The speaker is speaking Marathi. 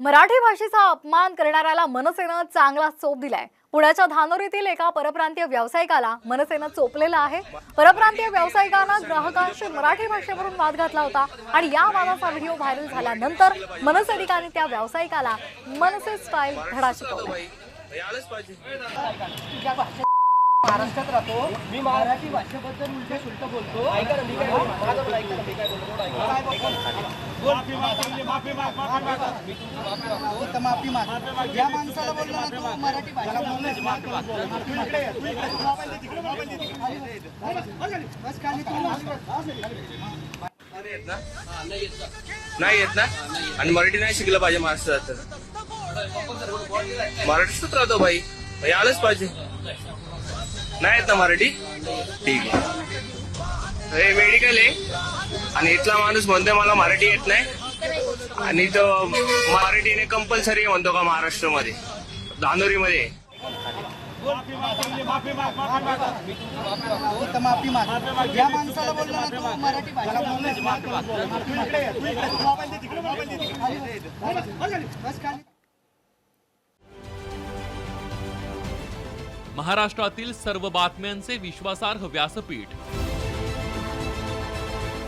मराठी भाषेचा अपमान करणाऱ्याला मनसेनं चांगला चोप दिलाय. पुण्याच्या धानोरीतील एका परप्रांतीय व्यावसायिकाला मनसेनं चोपलेलं आहे. परप्रांतीय व्यावसायिकानं ग्राहकांशी मराठी भाषेवरून वाद घातला होता आणि या वादाचा व्हिडिओ व्हायरल झाल्यानंतर मनसैनिकांनी त्या व्यावसायिकाला मनसे स्टाईल धडा शिकवला. महाराष्ट्रात राहतो. मी मराठी भाषेबद्दल उलट शुल्क बोलतो. ऐका ना मी काय बोलतो? ऐका मी काय बोलतो? ऐका. तर माफी माग या माणसाला बोललो ना तू मराठी भाषा बोललेस बस खाली तू नाही येत ना? आणि मराठी नाही शिकलं पाहिजे महाराष्ट्रात तर महाराष्ट्रात राहतो भाई यायलाच पाहिजे. नाही येत ना मराठी? ठीक आहे. हे मेडिकल आहे. आणि इथला माणूस म्हणतोय मला मराठी येत नाही. आणि तो मराठीने कंपल्सरी म्हणतो का महाराष्ट्रामध्ये. धानोरीमध्ये. माफी माग या माणसाला बोललो ना तू मराठी भाषा माफी माग. बस खाली महाराष्ट्रातील सर्व बातम्यांचे विश्वासार्ह व्यासपीठ.